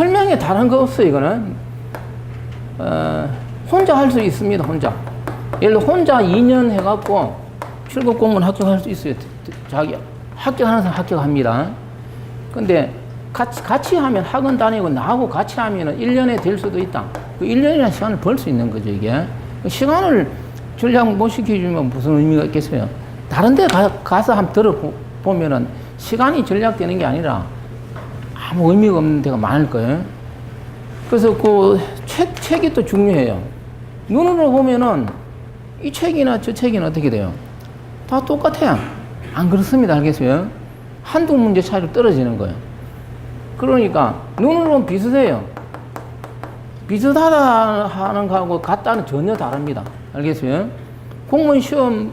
설명에 다른 거 없어요, 이거는. 어, 혼자 할 수 있습니다, 혼자. 예를 들어, 혼자 2년 해갖고 7급 공무원 합격할 수 있어요. 자기 합격하는 사람 합격합니다. 근데 같이, 같이 하면 학원 다니고 나하고 같이 하면은 1년에 될 수도 있다. 그 1년이라는 시간을 벌 수 있는 거죠, 이게. 그 시간을 전략 못 시켜주면 무슨 의미가 있겠어요? 다른 데 가, 가서 한번 들어보면은 시간이 전략되는 게 아니라 아무 의미가 없는 데가 많을 거예요. 그래서 그 책, 책이 또 중요해요. 눈으로 보면은 이 책이나 저 책이나 어떻게 돼요? 다 똑같아요. 안 그렇습니다. 알겠어요? 한두 문제 차이로 떨어지는 거예요. 그러니까 눈으로 보면 비슷해요. 비슷하다 하는 거하고 같다는 전혀 다릅니다. 알겠어요? 공무원 시험,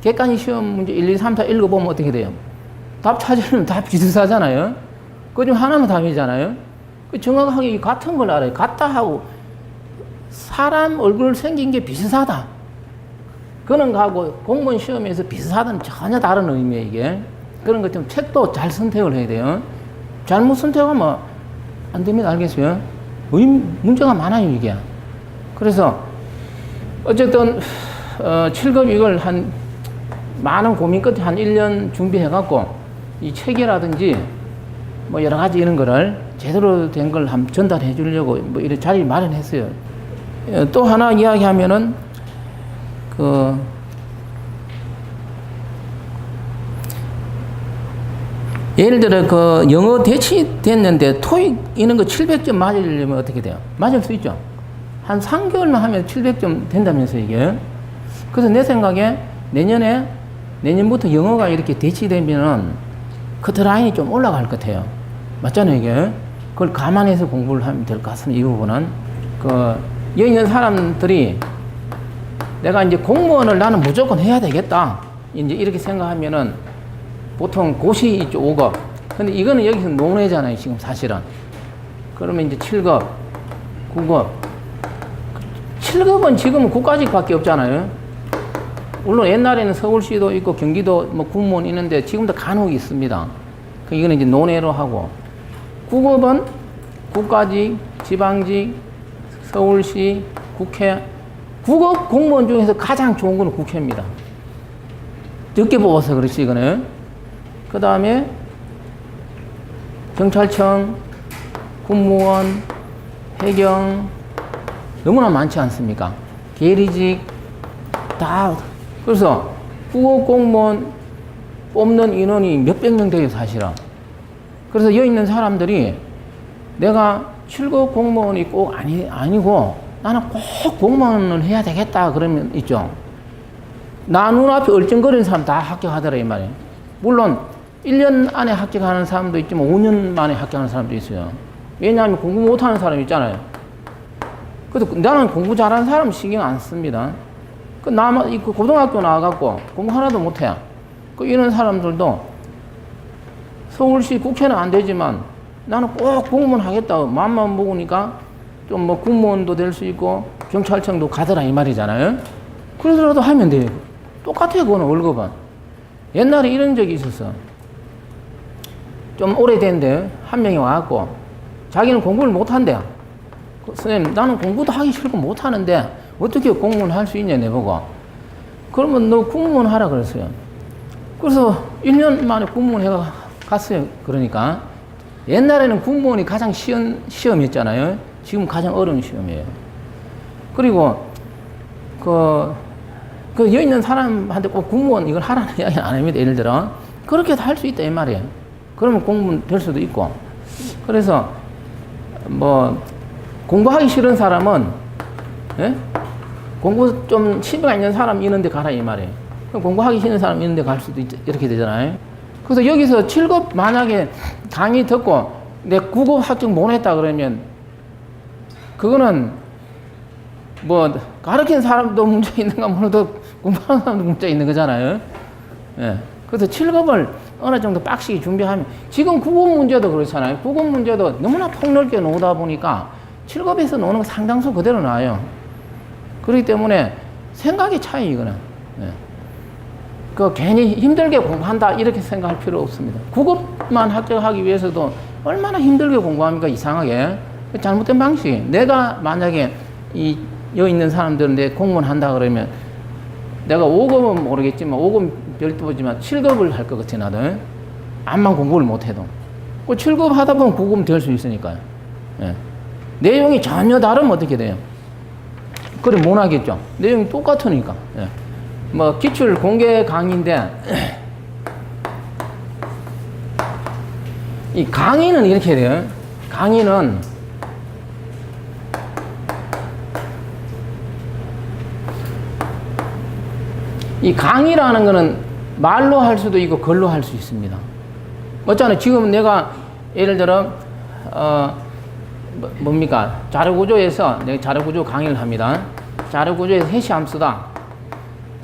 객관식 시험 문제 1, 2, 3, 4 읽어보면 어떻게 돼요? 답 찾으면 다 비슷하잖아요? 그 중 하나만 답이잖아요? 그 정확하게 이 같은 걸 알아요. 같다 하고 사람 얼굴 생긴 게 비슷하다. 그런 거하고 공무원 시험에서 비슷하다는 전혀 다른 의미예요, 이게. 그런 것 때문에 책도 잘 선택을 해야 돼요. 잘못 선택하면 안 됩니다. 알겠어요? 의, 문제가 많아요, 이게. 그래서 어쨌든 어, 7급 이걸 한 많은 고민 끝에 한 1년 준비해갖고 이 책이라든지 뭐 여러 가지 이런 거를 제대로 된 걸 한번 전달해 주려고 뭐 이런 자리 마련했어요. 어, 또 하나 이야기하면은 그 예를 들어 그 영어 대치 됐는데 토익 이런 거 700점 맞으려면 어떻게 돼요? 맞을 수 있죠. 한 3개월만 하면 700점 된다면서 이게. 그래서 내 생각에 내년에 내년부터 영어가 이렇게 대치되면은 커트라인이 좀 올라갈 것 같아요. 맞잖아요, 이게. 그걸 감안해서 공부를 하면 될 것 같습니다, 이 부분은. 그, 여기 있는 사람들이 내가 이제 공무원을 나는 무조건 해야 되겠다. 이제 이렇게 생각하면은 보통 고시 있죠, 5급. 근데 이거는 여기서 논외잖아요, 지금 사실은. 그러면 이제 7급, 9급. 7급은 지금은 국가직밖에 없잖아요. 물론 옛날에는 서울시도 있고 경기도 뭐 군무원 있는데 지금도 간혹 있습니다. 그 이거는 이제 논외로 하고. 9급은 국가직, 지방직, 서울시, 국회. 9급 공무원 중에서 가장 좋은 건 국회입니다. 적게 뽑아서 그렇지, 이거는. 그 다음에 경찰청, 군무원, 해경, 너무나 많지 않습니까? 계리직, 다. 그래서 국어 공무원 뽑는 인원이 몇백 명 돼요, 사실은. 그래서 여기 있는 사람들이 내가 7급 공무원이 꼭 아니, 아니고 나는 꼭 공무원을 해야 되겠다 그러면 있죠. 나 눈앞에 얼쩡거리는 사람 다 합격하더라, 이 말이에요. 물론 1년 안에 합격하는 사람도 있지만 5년 만에 합격하는 사람도 있어요. 왜냐하면 공부 못하는 사람 있잖아요. 그래서 나는 공부 잘하는 사람 신경 안 씁니다. 그 나만 그 고등학교 나와갖고 공부 하나도 못해. 그 이런 사람들도 서울시 국회는 안 되지만 나는 꼭 공무원 하겠다. 마음만 먹으니까 좀 뭐 공무원도 될 수 있고 경찰청도 가더라 이 말이잖아요. 그러더라도 하면 돼요. 똑같아요. 그거는 월급은. 옛날에 이런 적이 있었어. 좀 오래된데 한 명이 와갖고 자기는 공부를 못한대. 그 선생님 나는 공부도 하기 싫고 못하는데 어떻게 공무원 할 수 있냐 내보고. 그러면 너 공무원 하라 그랬어요. 그래서 1년 만에 공무원 해가 갔어요. 그러니까 옛날에는 공무원이 가장 쉬운 시험이었잖아요. 지금 가장 어려운 시험이에요. 그리고 그, 그 여기 있는 사람한테 꼭 공무원 이걸 하라는 이야기 안 합니다. 예를 들어. 그렇게 할수 있다 이 말이에요. 그러면 공무원 될 수도 있고. 그래서 뭐 공부하기 싫은 사람은 예? 공부 좀 취미가 있는 사람 있는 데 가라 이 말이에요. 공부하기 싫은 사람 있는 데 갈 수도 있, 이렇게 되잖아요. 그래서 여기서 7급 만약에 강의 듣고 내 9급 합격 못 했다 그러면 그거는 뭐 가르치는 사람도 문제 있는가 몰라도 공부하는 사람도 문제 있는 거잖아요. 예. 그래서 7급을 어느 정도 빡시게 준비하면 지금 9급 문제도 그렇잖아요. 9급 문제도 너무나 폭넓게 놓다 보니까 7급에서 노는 거 상당수 그대로 나와요. 그렇기 때문에 생각의 차이 이거는. 예. 그 괜히 힘들게 공부한다 이렇게 생각할 필요 없습니다. 9급만 합격하기 위해서도 얼마나 힘들게 공부합니까? 이상하게. 잘못된 방식. 내가 만약에 이, 여기 있는 사람들은 내 공무원 한다 그러면 내가 5급은 모르겠지만 5급 별도지만 7급을 할 것 같아 나도. 암만 공부를 못해도. 그 7급 하다 보면 9급 될 수 있으니까요. 예. 내용이 전혀 다르면 어떻게 돼요? 그래 못 하겠죠. 내용이 똑같으니까. 예. 뭐 기출 공개 강의인데 이 강의는 이렇게 돼요. 강의는 이 강의라는 거는 말로 할 수도 있고 글로 할 수 있습니다. 맞잖아요. 지금 내가 예를 들어 어 뭐- 뭡니까 자료구조에서 내가 자료구조 강의를 합니다. 자료 구조에서 해시함수다.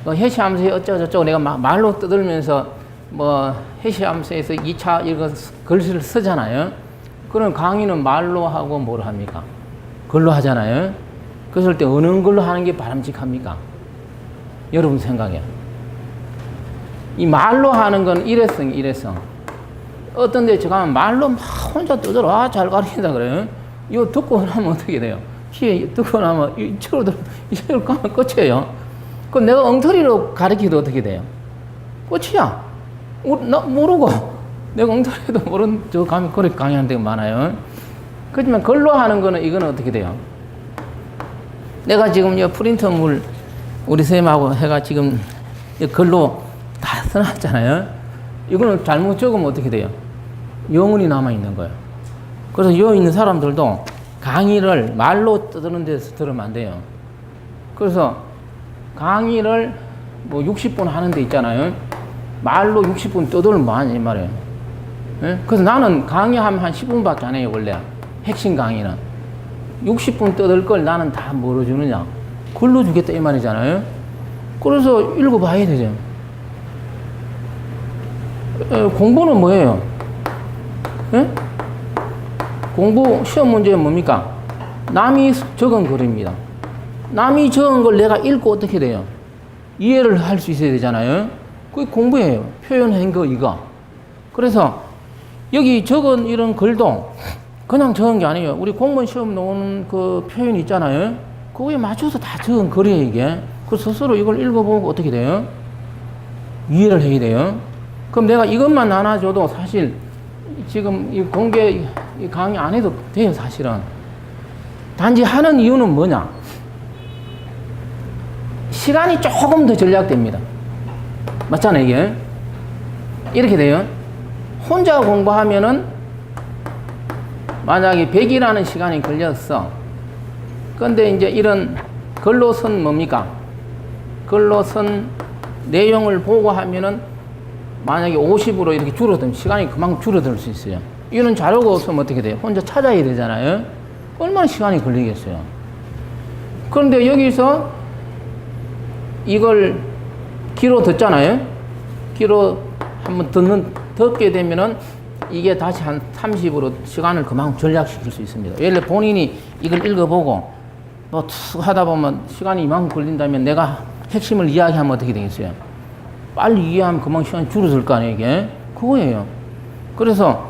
그 해시함수에 어쩌고저쩌고 내가 마- 말로 떠들면서 뭐 해시함수에서 2차 이거 쓰- 글씨를 쓰잖아요. 그럼 강의는 말로 하고 뭘 합니까? 글로 하잖아요. 그랬을 때 어느 걸로 하는 게 바람직합니까? 여러분 생각에. 이 말로 하는 건 일회성, 일회성. 어떤 데 가면 말로 막 혼자 떠들어. 아, 잘 가르친다 그래요. 이거 듣고 나면 어떻게 돼요? 귀에 듣고 나면 이쪽으로 들어, 이쪽으로 가면 끝이에요. 그럼 내가 엉터리로 가르치도 어떻게 돼요? 끝이야. 모- 나 모르고. 내가 엉터리도 모르는 저 가면 그렇게 강의하는 데가 많아요. 그렇지만 글로 하는 거는 이거는 어떻게 돼요? 내가 지금 이 프린터물 우리 쌤하고 해가 지금 이 글로 다 써놨잖아요. 이거는 잘못 적으면 어떻게 돼요? 영혼이 남아 있는 거예요. 그래서 여기 있는 사람들도 강의를 말로 떠드는 데서 들으면 안 돼요. 그래서 강의를 뭐 60분 하는 데 있잖아요. 말로 60분 떠들면 뭐하냐 이 말이에요. 예? 그래서 나는 강의하면 한 10분밖에 안 해요 원래 핵심 강의는 60분 떠들 걸 나는 다 뭐로 주느냐 글로 주겠다 이 말이잖아요. 그래서 읽어봐야 되죠. 에, 공부는 뭐예요? 예? 공부 시험 문제 뭡니까? 남이 적은 글입니다. 남이 적은 걸 내가 읽고 어떻게 돼요? 이해를 할 수 있어야 되잖아요. 그게 공부예요. 표현한 거 이거. 그래서 여기 적은 이런 글도 그냥 적은 게 아니에요. 우리 공무원 시험 나오는 그 표현 있잖아요. 그거에 맞춰서 다 적은 글이에요, 이게. 그 스스로 이걸 읽어보고 어떻게 돼요? 이해를 해야 돼요. 그럼 내가 이것만 안아줘도 사실 지금 이 공개 이 강의 안 해도 돼요, 사실은. 단지 하는 이유는 뭐냐? 시간이 조금 더 절약됩니다. 맞잖아요, 이게. 이렇게 돼요. 혼자 공부하면은 만약에 100이라는 시간이 걸렸어. 근데 이제 이런 글로 쓴 뭡니까? 글로 쓴 내용을 보고 하면은 만약에 50으로 이렇게 줄어들면 시간이 그만큼 줄어들 수 있어요. 이런 자료가 없으면 어떻게 돼요? 혼자 찾아야 되잖아요. 얼마나 시간이 걸리겠어요. 그런데 여기서 이걸 귀로 듣잖아요. 귀로 한번 듣는, 듣게 되면은 이게 다시 한 30으로 시간을 그만큼 절약시킬 수 있습니다. 예를 본인이 이걸 읽어보고 뭐툭 하다 보면 시간이 이만큼 걸린다면 내가 핵심을 이야기하면 어떻게 되겠어요? 빨리 이해하면 그만 시간이 줄어들 거 아니에요, 이게? 그거예요. 그래서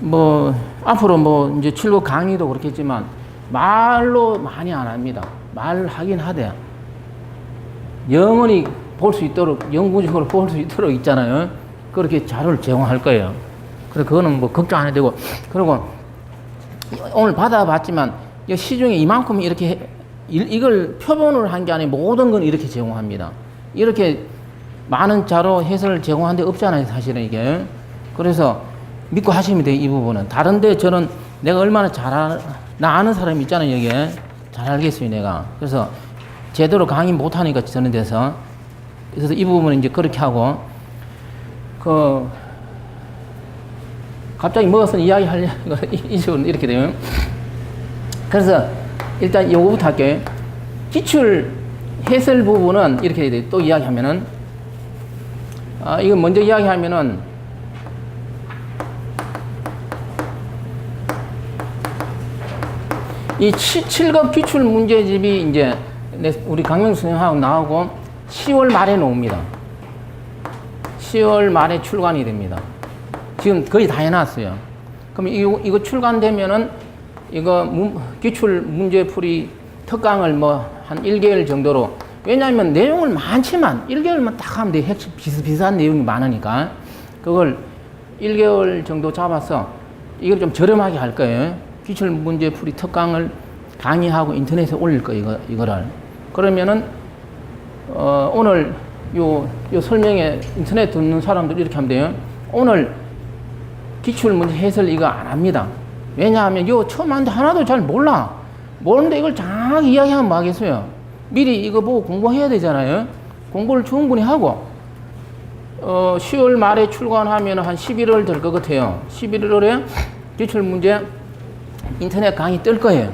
뭐 앞으로 뭐 이제 출국 강의도 그렇겠지만 말로 많이 안 합니다. 말하긴 하되 영원히 볼 수 있도록 영구적으로 볼 수 있도록 있잖아요. 그렇게 자료를 제공할 거예요. 그래서 그거는 뭐 걱정 안 해도 되고 그리고 오늘 받아봤지만 이 시중에 이만큼 이렇게 이걸 표본을 한 게 아니고 모든 건 이렇게 제공합니다. 이렇게 많은 자료 해설을 제공한 데 없잖아요, 사실은 이게. 그래서 믿고 하시면 돼요, 이 부분은. 다른데 저는 내가 얼마나 잘, 아, 나 아는 사람이 있잖아요, 여기에. 잘 알겠어요, 내가. 그래서 제대로 강의 못하니까 저는 데서. 그래서 이 부분은 이제 그렇게 하고, 그, 갑자기 먹어서 이야기 하려고 이렇게 되면. 그래서 일단 요거부터 할게요. 기출 해설 부분은 이렇게 돼요. 또 이야기하면은, 아, 이거 먼저 이야기하면은, 이 7급 기출 문제집이 이제 내- 우리 강명수 선생님하고 나오고 10월 말에 나옵니다. 10월 말에 출간이 됩니다. 지금 거의 다 해놨어요. 그럼 이거, 이거 출간되면은 이거 문, 기출 문제풀이 특강을 뭐 한 1개월 정도로 왜냐하면 내용을 많지만 1개월만 딱 하면 돼. 핵심 비슷비슷한 내용이 많으니까 그걸 1개월 정도 잡아서 이걸 좀 저렴하게 할 거예요. 기출 문제 풀이 특강을 강의하고 인터넷에 올릴 거예요. 이거, 이거를. 그러면은 어, 오늘 요, 요 설명에 인터넷 듣는 사람들 이렇게 하면 돼요. 오늘 기출 문제 해설 이거 안 합니다. 왜냐하면 요 처음 하는데 하나도 잘 몰라. 모르는데 이걸 정확히 이야기하면 뭐 하겠어요. 미리 이거 보고 공부해야 되잖아요. 공부를 충분히 하고 어, 10월 말에 출간하면 한 11월 될 것 같아요. 11월에 기출 문제 인터넷 강의 뜰 거예요.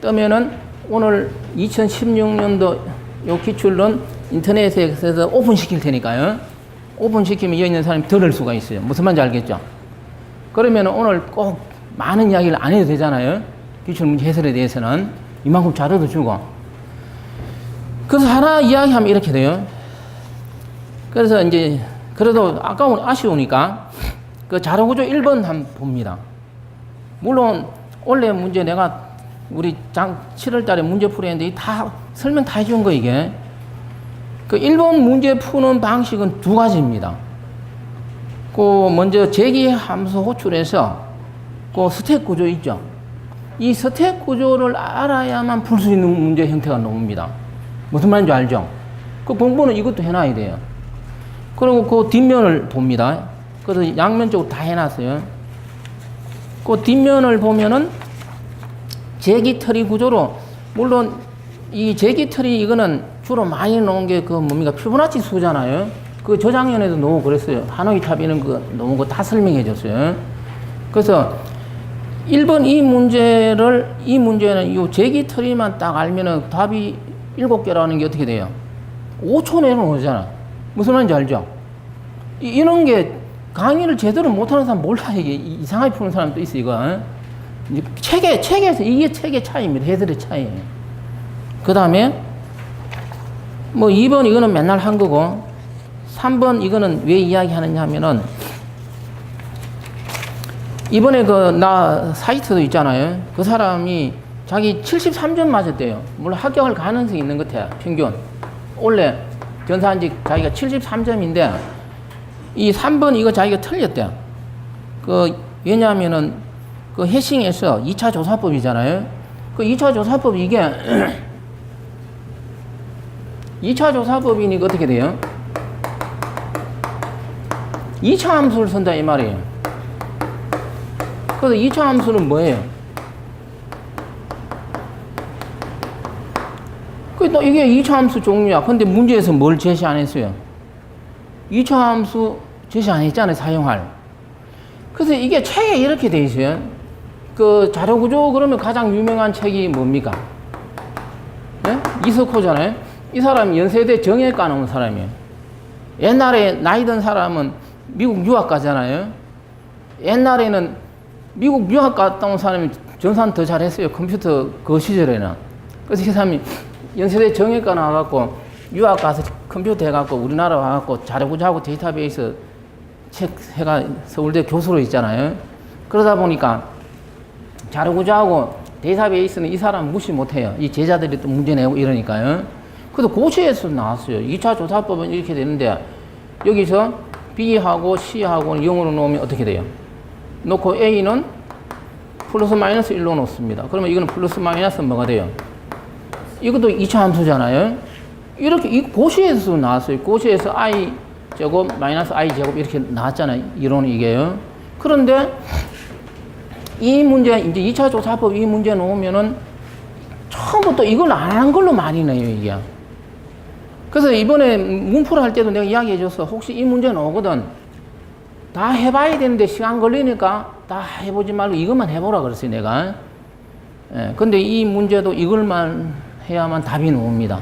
뜨면은 오늘 2016년도 요 기출론 인터넷에서 오픈시킬 테니까요. 오픈시키면 여기 있는 사람이 들을 수가 있어요. 무슨 말인지 알겠죠? 그러면 오늘 꼭 많은 이야기를 안 해도 되잖아요. 기출 문제 해설에 대해서는 이만큼 자료도 주고. 그래서 하나 이야기하면 이렇게 돼요. 그래서 이제 그래도 아까운 아쉬우니까 그 자료 구조 1번 한번 봅니다. 물론 원래 문제 내가 우리 장 7월 달에 문제 풀이했는데 다 설명 다 해준 거 이게. 그 1번 문제 푸는 방식은 두 가지입니다. 그 먼저 제기 함수 호출해서 그 스택 구조 있죠. 이 스택 구조를 알아야만 풀 수 있는 문제 형태가 나옵니다. 무슨 말인지 알죠? 그 공부는 이것도 해놔야 돼요. 그리고 그 뒷면을 봅니다. 그래서 양면적으로 다 해놨어요. 그 뒷면을 보면은 제기터리 구조로 물론 이 제기터리 이거는 주로 많이 놓은 게 그 뭡니까 피부나치 수잖아요. 그 저작년에도 너무 그랬어요. 하노이 탑 이런 거 너무 거다 설명해 줬어요. 그래서 1번 이 문제를 이 문제는 이 제기터리만 딱 알면은 답이 7개라는 게 어떻게 돼요? 5초 내로 오잖아. 무슨 말인지 알죠? 이, 이런 게 강의를 제대로 못하는 사람 몰라 이게 이- 이상하게 푸는 사람도 있어? 이제 책에 책에서 이게 책의 차이입니다. 해설의 차이예요. 그 다음에 뭐 2번 이거는 맨날 한 거고 3번 이거는 왜 이야기하느냐 하면은 이번에 그 나 사이트도 있잖아요. 그 사람이 자기 73점 맞았대요. 물론 합격할 가능성이 있는 것 같아요. 평균. 원래 전산직 자기가 73점인데 이 3번 이거 자기가 틀렸대요. 그 왜냐하면은 그 해싱에서 2차 조사법이잖아요. 그 2차 조사법 이게 2차 조사법이니까 어떻게 돼요? 2차 함수를 쓴다 이 말이에요. 그래서 2차 함수는 뭐예요? 그또 이게 2차 함수 종류야. 근데 문제에서 뭘 제시 안 했어요? 2차 함수 제시 안 했잖아요, 사용할. 그래서 이게 책에 이렇게 돼 있어요. 그 자료 구조 그러면 가장 유명한 책이 뭡니까? 예? 이석호잖아요. 이 사람이 연세대 정예과 나온 사람이에요. 옛날에 나이 든 사람은 미국 유학 가잖아요. 옛날에는 미국 유학 갔다 온 사람이 전산 더 잘했어요. 컴퓨터 그 시절에는. 그래서 이 사람이 연세대 정예과 나와갖고 유학 가서 컴퓨터 해갖고 우리나라 와갖고 자료구조하고 데이터베이스 책 해가 서울대 교수로 있잖아요. 그러다 보니까 자료구조하고 데이터베이스는 이 사람 무시 못해요. 이 제자들이 또 문제 내고 이러니까요. 그래서 고시에서 나왔어요. 2차 조사법은 이렇게 되는데 여기서 B하고 C하고 0으로 놓으면 어떻게 돼요? 놓고 A는 플러스 마이너스 1로 놓습니다. 그러면 이거는 플러스 마이너스 뭐가 돼요? 이것도 2차 함수잖아요. 이렇게 이 고시에서 나왔어요. 고시에서 I 제곱 마이너스 I 제곱 이렇게 나왔잖아요. 이론 이게요. 그런데 이 문제 이제 2차 조사법 이 문제 놓으면은 처음부터 이걸 안 한 걸로 많이 내요 이게. 그래서 이번에 문풀 할 때도 내가 이야기해 줬어. 혹시 이 문제 나오거든. 다 해봐야 되는데 시간 걸리니까 다 해보지 말고 이것만 해보라 그랬어요 내가. 예, 근데 이 문제도 이걸만 해야만 답이 나옵니다.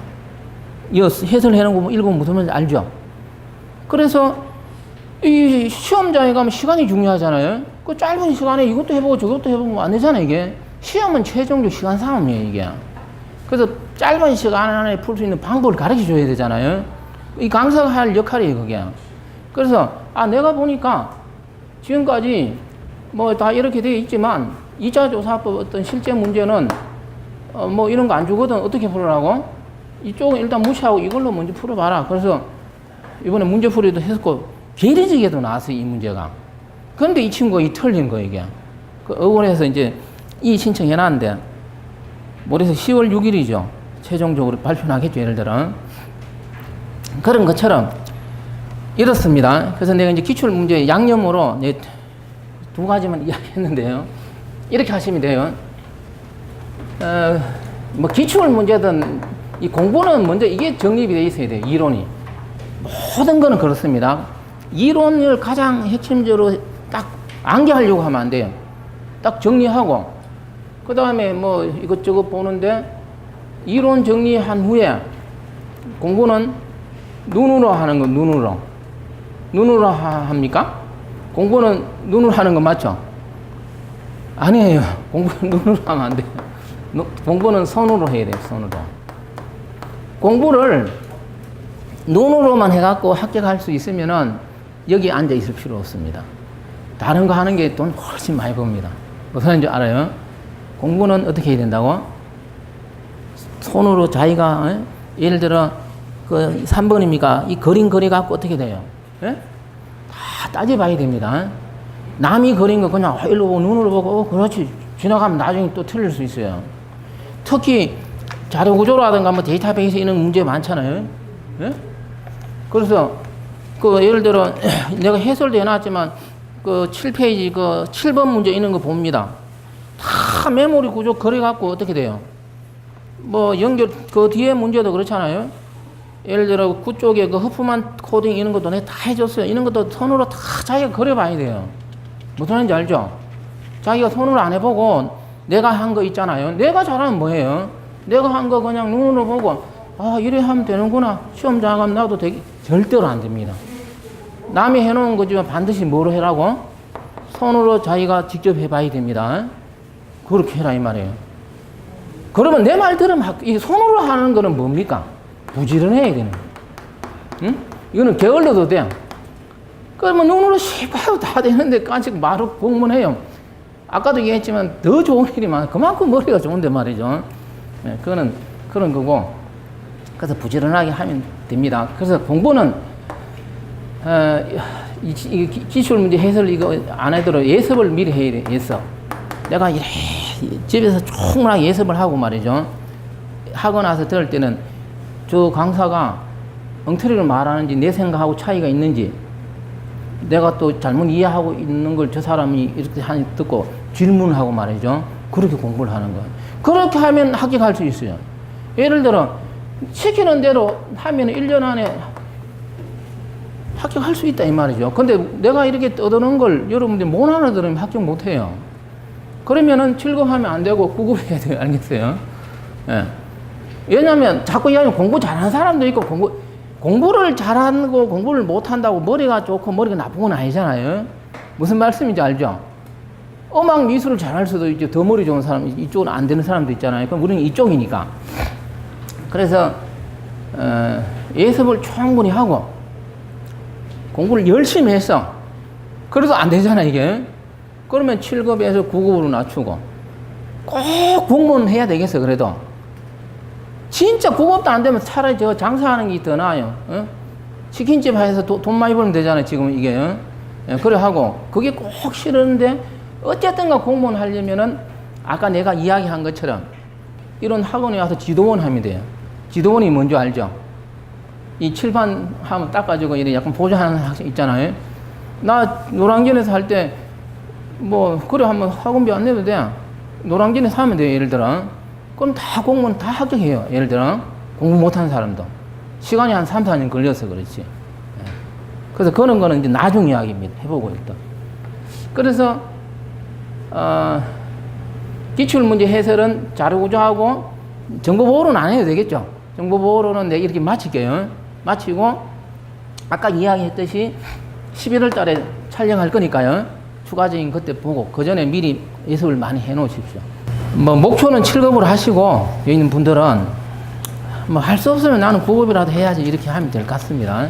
이 해설해 놓은 거 읽으면 무슨 말인지 알죠? 그래서 이 시험장에 가면 시간이 중요하잖아요. 그 짧은 시간에 이것도 해보고 저것도 해보면 안 되잖아요, 이게. 시험은 최종적 시간 싸움이에요, 이게. 그래서 짧은 시간 안에 풀 수 있는 방법을 가르쳐 줘야 되잖아요. 이 강사가 할 역할이에요, 그게. 그래서, 아, 내가 보니까 지금까지 뭐 다 이렇게 되어 있지만 2차 조사법 어떤 실제 문제는 어, 뭐 이런 거 안 주거든 어떻게 풀으라고? 이쪽은 일단 무시하고 이걸로 먼저 풀어봐라. 그래서 이번에 문제풀이도 했었고 비례적에도 나왔어요 이 문제가. 그런데 이 친구가 이 틀린 거 이게. 그 억울해서 이제 이 신청해놨는데 모레서 10월 6일이죠. 최종적으로 발표나겠죠 예를 들어. 그런 것처럼 이렇습니다. 그래서 내가 이제 기출 문제 양념으로 두 가지만 이야기했는데요. 이렇게 하시면 돼요. 어, 뭐 기출 문제든 이 공부는 먼저 이게 정립이 돼 있어야 돼요. 이론이. 모든 거는 그렇습니다. 이론을 가장 핵심적으로 딱 암기하려고 하면 안 돼요. 딱 정리하고 그 다음에 뭐 이것저것 보는데 이론 정리한 후에 공부는 눈으로 하는 거 눈으로 눈으로 하- 합니까? 공부는 눈으로 하는 거 맞죠? 아니에요. 공부는 눈으로 하면 안 돼요. 노- 공부는 손으로 해야 돼요. 손으로. 공부를 눈으로만 해갖고 합격할 수 있으면은 여기 앉아 있을 필요 없습니다. 다른 거 하는 게 돈 훨씬 많이 법니다. 무슨 줄 알아요? 공부는 어떻게 해야 된다고? 손으로 자기가 어? 예를 들어 그 3번입니까? 이 그림 그려 갖고 어떻게 돼요? 예? 다 따져봐야 됩니다. 남이 그린 거 그냥 일로 보고 눈으로 보고 어, 그렇지 지나가면 나중에 또 틀릴 수 있어요. 특히 자료 구조라든가 뭐 데이터베이스 이런 문제 많잖아요. 예? 그래서 그 예를 들어 내가 해설도 해놨지만 그 7페이지 그 7번 문제 있는 거 봅니다. 다 메모리 구조 그려갖고 어떻게 돼요? 뭐 연결 그 뒤에 문제도 그렇잖아요. 예를 들어 구 쪽에 그 허프만 코딩 이런 것도 내가 다 해줬어요. 이런 것도 손으로 다 자기가 그려봐야 돼요. 무슨 말인지 알죠? 자기가 손으로 안 해보고 내가 한 거 있잖아요. 내가 잘하면 뭐예요? 내가 한 거 그냥 눈으로 보고 아 이래 하면 되는구나. 시험장 가면 나도 되게 절대로 안 됩니다. 남이 해놓은 거지만 반드시 뭐로 해라고? 손으로 자기가 직접 해봐야 됩니다. 그렇게 해라 이 말이에요. 그러면 내말 들으면 학- 이 손으로 하는 거는 뭡니까? 부지런해야 되는. 응? 이거는 게을러도 돼. 그러면 눈으로 씹어도 다 되는데 깐씩 말을 공문해요. 아까도 얘기했지만 더 좋은 일이 많아. 그만큼 머리가 좋은데 말이죠. 네, 그거는 그런 거고. 그래서 부지런하게 하면 됩니다. 그래서 공부는 어, 이, 이 기- 기출 문제 해설 이거 안 하더라도 예습을 미리 해야 돼. 예습. 내가 이래 집에서 충분하게 예습을 하고 말이죠. 하고 나서 들을 때는 저 강사가 엉터리를 말하는지 내 생각하고 차이가 있는지 내가 또 잘못 이해하고 있는 걸 저 사람이 이렇게 하니 듣고 질문하고 말이죠. 그렇게 공부를 하는 거예요. 그렇게 하면 합격할 수 있어요. 예를 들어 시키는 대로 하면 1년 안에 합격할 수 있다 이 말이죠. 근데 내가 이렇게 떠드는 걸 여러분들 못 알아들으면 합격 못 해요. 그러면은 7급 하면 안 되고 9급 해야 돼요. 알겠어요? 예. 왜냐면 자꾸 이야기하면 공부 잘하는 사람도 있고 공부 공부를 잘하고 공부를 못한다고 머리가 좋고 머리가 나쁜 건 아니잖아요. 무슨 말씀인지 알죠? 음악 미술을 잘할 수도 있죠. 더 머리 좋은 사람 이쪽은 안 되는 사람도 있잖아요. 그럼 우리는 이쪽이니까. 그래서 어, 예습을 충분히 하고 공부를 열심히 했어. 그래도 안 되잖아 이게. 그러면 7급에서 9급으로 낮추고 꼭 공무원 해야 되겠어 그래도. 진짜 9급도 안 되면 차라리 저 장사하는 게 더 나아요. 어? 치킨집 해서 도- 돈 많이 벌면 되잖아요 지금 이게. 어? 예, 그래 하고 그게 꼭 싫은데 어쨌든가 공무원 하려면은 아까 내가 이야기한 것처럼 이런 학원에 와서 지도원 하면 돼요. 지도원이 뭔지 알죠? 이 칠판 하면 닦아주고 이래 약간 보조하는 학생 있잖아요. 나 노량진에서 할 때 뭐 그래 한번 학원비 안 내도 돼. 노량진에서 하면 돼요. 예를 들어. 그럼 다 공무원 다 합격해요. 예를 들어 공부 못하는 사람도 시간이 한 3, 4년 걸려서 그렇지. 예. 그래서 그런 거는 이제 나중 이야기입니다. 해보고 일단. 그래서 어, 기출 문제 해설은 자료 구조하고 정보 보호는 안 해도 되겠죠. 정보 보호로는 내가 이렇게 마칠게요. 마치고 아까 이야기했듯이 11월 달에 촬영할 거니까요. 추가적인 그때 보고 그 전에 미리 예습을 많이 해 놓으십시오. 뭐 목표는 7급으로 하시고 여기 있는 분들은 뭐 할 수 없으면 나는 9급이라도 해야지 이렇게 하면 될 것 같습니다.